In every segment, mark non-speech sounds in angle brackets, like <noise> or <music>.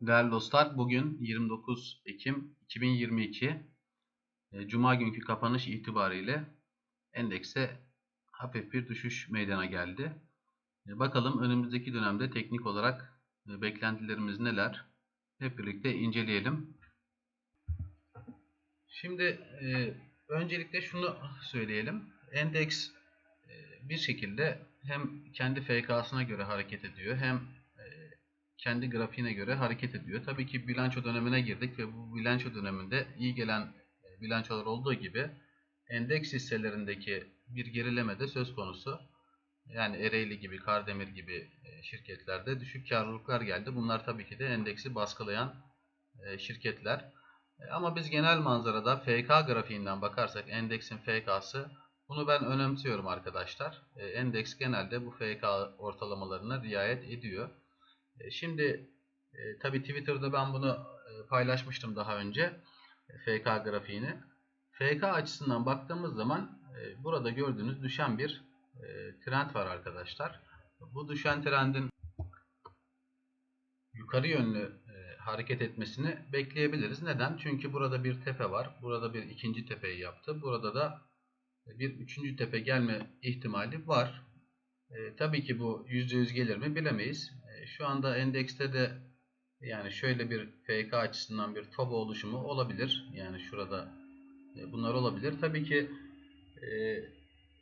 Değerli dostlar, bugün 29 Ekim 2022 e, Cuma günkü kapanış itibariyle endekse hafif bir düşüş meydana geldi. E, Bakalım önümüzdeki dönemde teknik olarak e, beklentilerimiz neler? Hep birlikte inceleyelim. Şimdi öncelikle şunu söyleyelim. Endeks bir şekilde hem kendi FK'sına göre hareket ediyor hem kendi grafiğine göre hareket ediyor. Tabii ki bilanço dönemine girdik ve bu bilanço döneminde iyi gelen e, bilançolar olduğu gibi endeks hisselerindeki bir gerileme de söz konusu. Yani Ereğli gibi, Kardemir gibi e, şirketlerde düşük karlılıklar geldi. Bunlar tabii ki de endeksi baskılayan e, şirketler. Ama biz genel manzarada FK grafiğinden bakarsak endeksin FK'sı bunu ben önemsiyorum arkadaşlar. Endeks genelde bu FK ortalamalarına riayet ediyor. E, Şimdi e, tabi Twitter'da ben bunu e, paylaşmıştım daha önce e, FK grafiğini. FK açısından baktığımız zaman e, burada gördüğünüz düşen bir e, trend var arkadaşlar. Bu düşen trendin yukarı yönlü e, hareket etmesini bekleyebiliriz. Neden? Çünkü burada bir tepe var. Burada bir ikinci tepeyi yaptı. Burada da bir üçüncü tepe gelme ihtimali var. E, tabii ki bu %100 gelir mi bilemeyiz. Şu anda endekste de yani şöyle bir FK açısından bir top oluşumu olabilir. Yani şurada e, bunlar olabilir. Tabii ki e,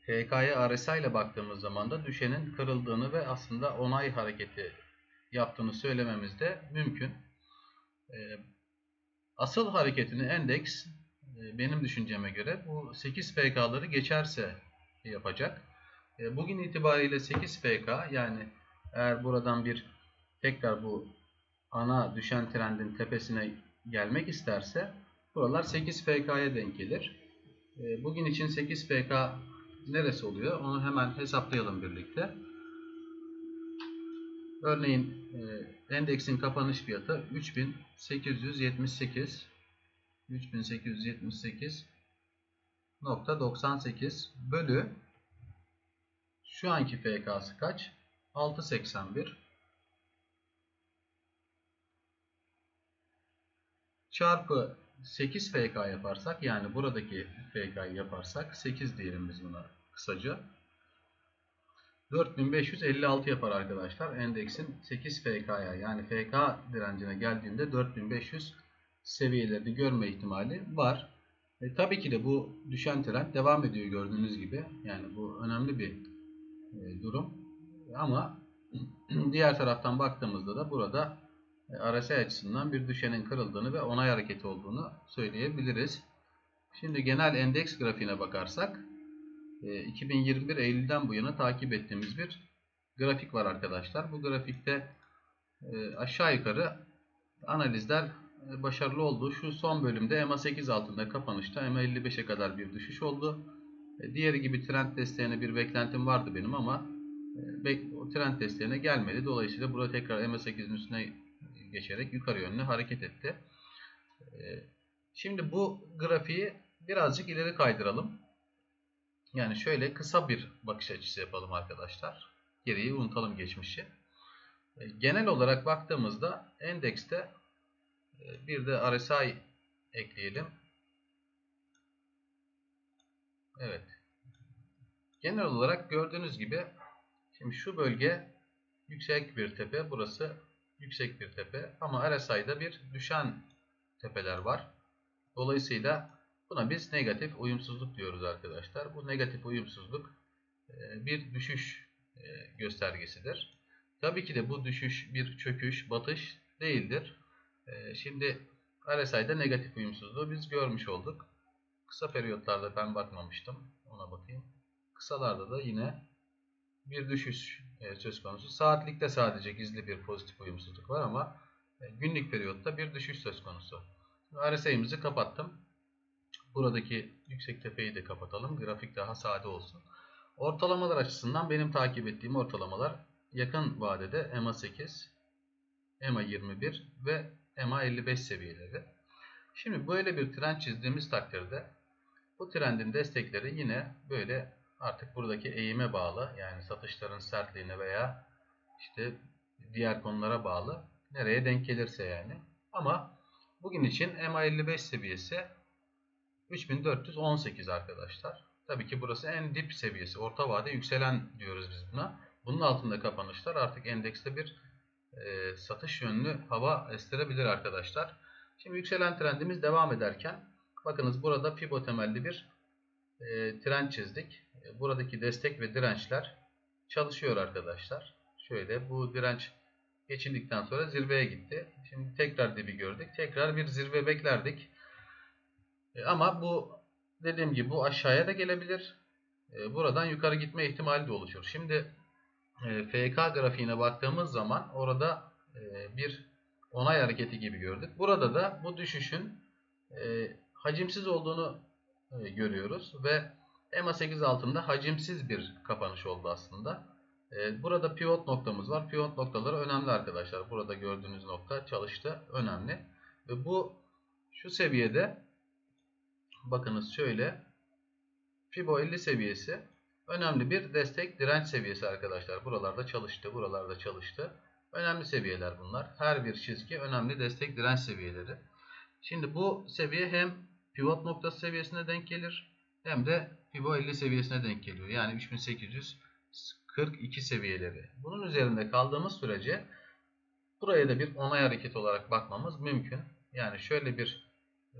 FK'ya RSI ile baktığımız zaman da düşenin kırıldığını ve aslında onay hareketi yaptığını söylememiz de mümkün. E, asıl hareketini endeks e, benim düşünceme göre bu 8 FK'ları geçerse yapacak. E, bugün itibariyle 8 FK yani eğer buradan bir tekrar bu ana düşen trendin tepesine gelmek isterse buralar 8 FK'ya denk gelir. E, bugün için 8 FK neresi oluyor? Onu hemen hesaplayalım birlikte. Örneğin e, endeksin kapanış fiyatı 3878 3878.98 bölü şu anki FK'sı kaç? 681 çarpı 8 FK yaparsak yani buradaki FK'yı yaparsak 8 diyelim biz buna kısaca 4556 yapar arkadaşlar. Endeksin 8 FK'ya yani FK direncine geldiğinde 4500 seviyelerini görme ihtimali var. E, tabii ki de bu düşen trend devam ediyor gördüğünüz gibi. Yani bu önemli bir e, durum. Ama <clears throat> diğer taraftan baktığımızda da burada RSI açısından bir düşenin kırıldığını ve onay hareketi olduğunu söyleyebiliriz. Şimdi genel endeks grafiğine bakarsak 2021 e, Eylül'den bu yana takip ettiğimiz bir grafik var arkadaşlar. Bu grafikte e, aşağı yukarı analizler e, başarılı oldu. Şu son bölümde MA8 altında kapanışta MA55'e kadar bir düşüş oldu. Diğeri gibi trend desteğine bir beklentim vardı benim ama trend desteğine gelmedi. Dolayısıyla burada tekrar MA8'in üstüne geçerek yukarı yönlü hareket etti. Şimdi bu grafiği birazcık ileri kaydıralım. Yani şöyle kısa bir bakış açısı yapalım arkadaşlar. Geriyi unutalım geçmişi. E, genel olarak baktığımızda endekste e, bir de RSI ekleyelim. Evet. Genel olarak gördüğünüz gibi şimdi şu bölge yüksek bir tepe. Burası yüksek bir tepe. Ama RSI'da bir düşen tepeler var. Dolayısıyla Buna biz negatif uyumsuzluk diyoruz arkadaşlar. Bu negatif uyumsuzluk e, bir düşüş e, göstergesidir. Tabii ki de bu düşüş bir çöküş, batış değildir. E, şimdi RSI'de negatif uyumsuzluğu biz görmüş olduk. Kısa periyotlarda ben bakmamıştım. Ona bakayım. Kısalarda da yine bir düşüş söz konusu. Saatlikte sadece gizli bir pozitif uyumsuzluk var ama günlük periyotta bir düşüş söz konusu. RSI'mizi kapattım. Buradaki yüksek tepeyi de kapatalım. Grafik daha sade olsun. Ortalamalar açısından benim takip ettiğim ortalamalar yakın vadede EMA 8, EMA 21 ve EMA 55 seviyeleri. Şimdi böyle bir trend çizdiğimiz takdirde bu trendin destekleri yine böyle artık buradaki eğime bağlı yani satışların sertliğine veya işte diğer konulara bağlı Nereye denk gelirse yani. Ama bugün için MA55 seviyesi 3418 arkadaşlar. Tabii ki burası en dip seviyesi. Orta vade yükselen diyoruz biz buna. Bunun altında kapanışlar artık endekste bir e, satış yönlü hava estirebilir arkadaşlar. Şimdi yükselen trendimiz devam ederken bakınız burada Fibo temelli bir e, trend çizdik. E, buradaki destek ve dirençler çalışıyor arkadaşlar. Şöyle bu direnç geçildikten sonra zirveye gitti. Şimdi tekrar dibi gördük. Tekrar bir zirve beklerdik. E, ama bu dediğim gibi bu aşağıya da gelebilir. E, buradan yukarı gitme ihtimali de oluşur. Şimdi e, FK grafiğine baktığımız zaman orada e, bir onay hareketi gibi gördük. Burada da bu düşüşün e, hacimsiz olduğunu görüyoruz ve EMA8 altında hacimsiz bir kapanış oldu aslında. E, burada pivot noktamız var. Pivot noktaları önemli arkadaşlar. Burada gördüğünüz nokta çalıştı. Önemli. Ve bu şu seviyede bakınız şöyle Fibo 50 seviyesi önemli bir destek direnç seviyesi arkadaşlar. Buralarda çalıştı. Buralarda çalıştı. Önemli seviyeler bunlar. Her bir çizgi önemli destek direnç seviyeleri. Şimdi bu seviye hem pivot noktası seviyesine denk gelir hem de Fibo 50 seviyesine denk geliyor. Yani 3842 seviyeleri. Bunun üzerinde kaldığımız sürece buraya da bir onay hareketi olarak bakmamız mümkün. Yani şöyle bir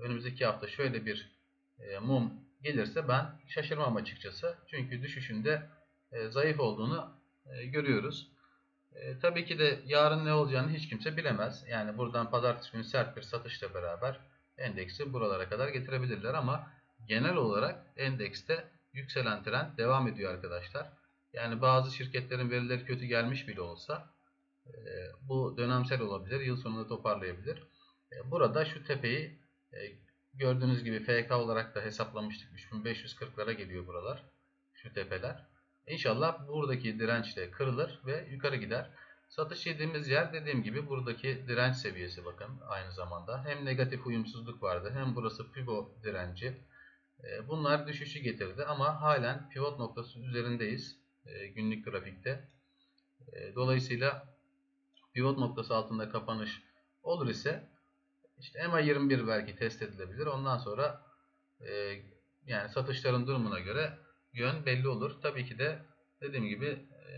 önümüzdeki hafta şöyle bir e, mum gelirse ben şaşırmam açıkçası. Çünkü düşüşünde e, zayıf olduğunu e, görüyoruz. E, tabii ki de yarın ne olacağını hiç kimse bilemez. Yani buradan pazartesi günü sert bir satışla beraber endeksi buralara kadar getirebilirler ama genel olarak endekste yükselen trend devam ediyor arkadaşlar. Yani bazı şirketlerin verileri kötü gelmiş bile olsa e, bu dönemsel olabilir. Yıl sonunda toparlayabilir. E, burada şu tepeyi e, gördüğünüz gibi FK olarak da hesaplamıştık. 3540'lara geliyor buralar. Şu tepeler. İnşallah buradaki direnç de kırılır ve yukarı gider. Satış yediğimiz yer dediğim gibi buradaki direnç seviyesi bakın aynı zamanda. Hem negatif uyumsuzluk vardı hem burası Fibo direnci. Bunlar düşüşü getirdi ama halen pivot noktası üzerindeyiz günlük grafikte. Dolayısıyla pivot noktası altında kapanış olur ise işte EMA 21 belki test edilebilir. Ondan sonra yani satışların durumuna göre yön belli olur. Tabii ki de dediğim gibi e,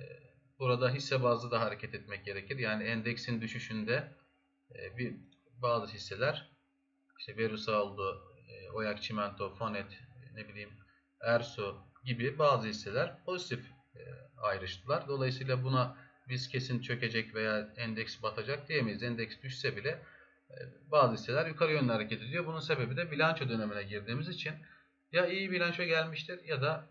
burada hisse bazlı da hareket etmek gerekir. Yani endeksin düşüşünde e, bir bazı hisseler işte Verusa oldu, e, Oyak Çimento, Fonet, ne bileyim Ersu gibi bazı hisseler pozitif ayrıştılar. Dolayısıyla buna biz kesin çökecek veya endeks batacak diyemeyiz. Endeks düşse bile bazı hisseler yukarı yönlü hareket ediyor. Bunun sebebi de bilanço dönemine girdiğimiz için ya iyi bilanço gelmiştir ya da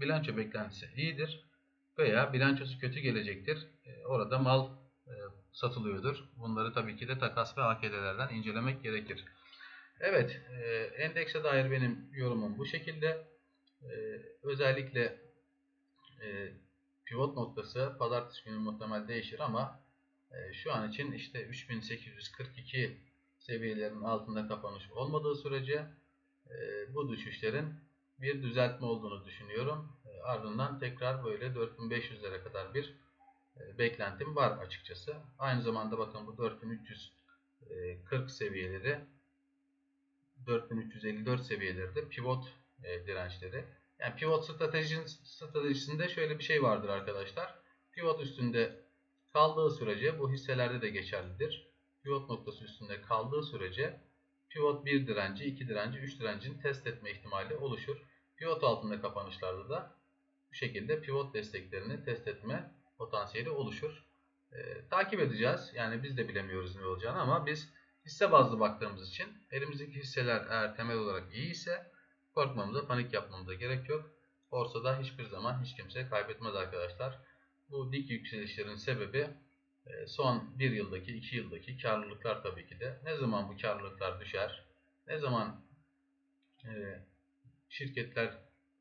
bilanço beklentisi iyidir veya bilançosu kötü gelecektir. E, orada mal e, satılıyordur. Bunları tabii ki de takas ve AKD'lerden incelemek gerekir. Evet, e, endekse dair benim yorumum bu şekilde. Özellikle pivot noktası pazartesi günü muhtemel değişir ama şu an için işte 3842 seviyelerinin altında kapanış olmadığı sürece bu düşüşlerin bir düzeltme olduğunu düşünüyorum. E, ardından tekrar böyle 4500'lere kadar bir e, beklentim var açıkçası. Aynı zamanda bakın bu 4340 seviyeleri 4354 seviyeleri de pivot e, dirençleri. Yani pivot stratejisinde şöyle bir şey vardır arkadaşlar. Pivot üstünde kaldığı sürece bu hisselerde de geçerlidir. Pivot noktası üstünde kaldığı sürece pivot 1 direnci, 2 direnci, 3 direncini test etme ihtimali oluşur. Pivot altında kapanışlarda da bu şekilde pivot desteklerini test etme potansiyeli oluşur. Ee, takip edeceğiz. Yani biz de bilemiyoruz ne olacağını ama biz hisse bazlı baktığımız için elimizdeki hisseler eğer temel olarak iyi ise korkmamıza, panik yapmamıza gerek yok. Borsada hiçbir zaman hiç kimse kaybetmez arkadaşlar. Bu dik yükselişlerin sebebi e, son 1 yıldaki, 2 yıldaki karlılıklar tabii ki de. Ne zaman bu karlılıklar düşer? Ne zaman e, şirketler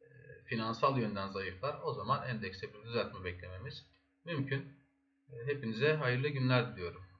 e, finansal yönden zayıflar. O zaman endekste bir düzeltme beklememiz mümkün. E, hepinize hayırlı günler diliyorum.